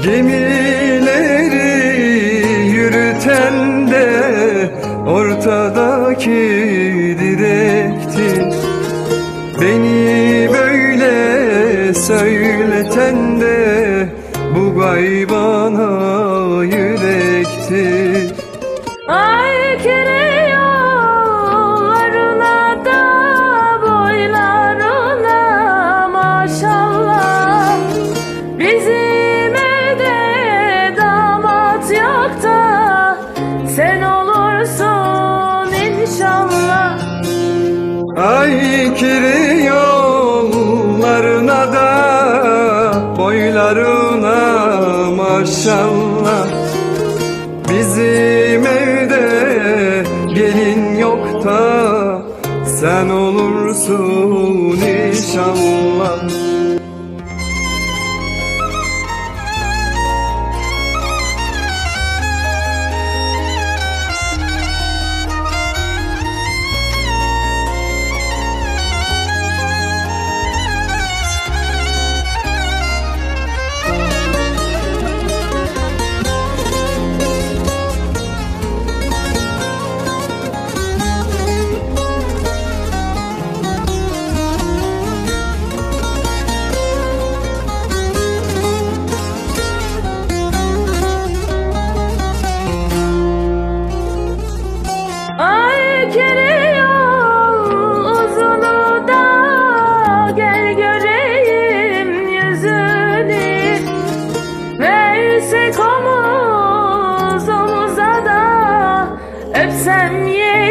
Gemileri yürüten de ortadaki direkti Beni böyle söyleten de bu gaybana yürekti Ay yollarına da boylarına maşallah. Bizim Ay kiri yollarına da boylarına maşallah. Bizim evde gelin yok da sen olursun inşallah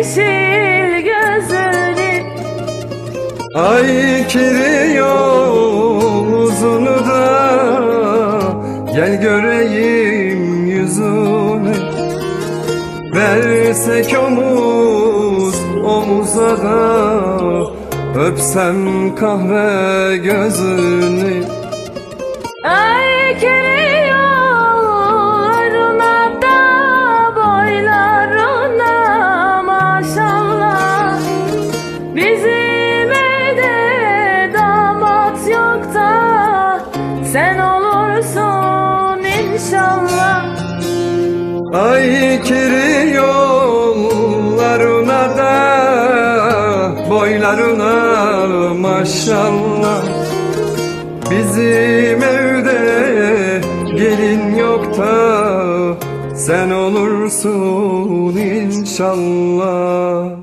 yeşil gözünü Ay kiri yol uzunu da. Gel göreyim yüzünü. Versek omuz omuza da. Öpsem kahve gözünü. Ay kere inşallah Ay kiri yollarına da Boylarına maşallah. Bizim evde gelin yok da Sen olursun inşallah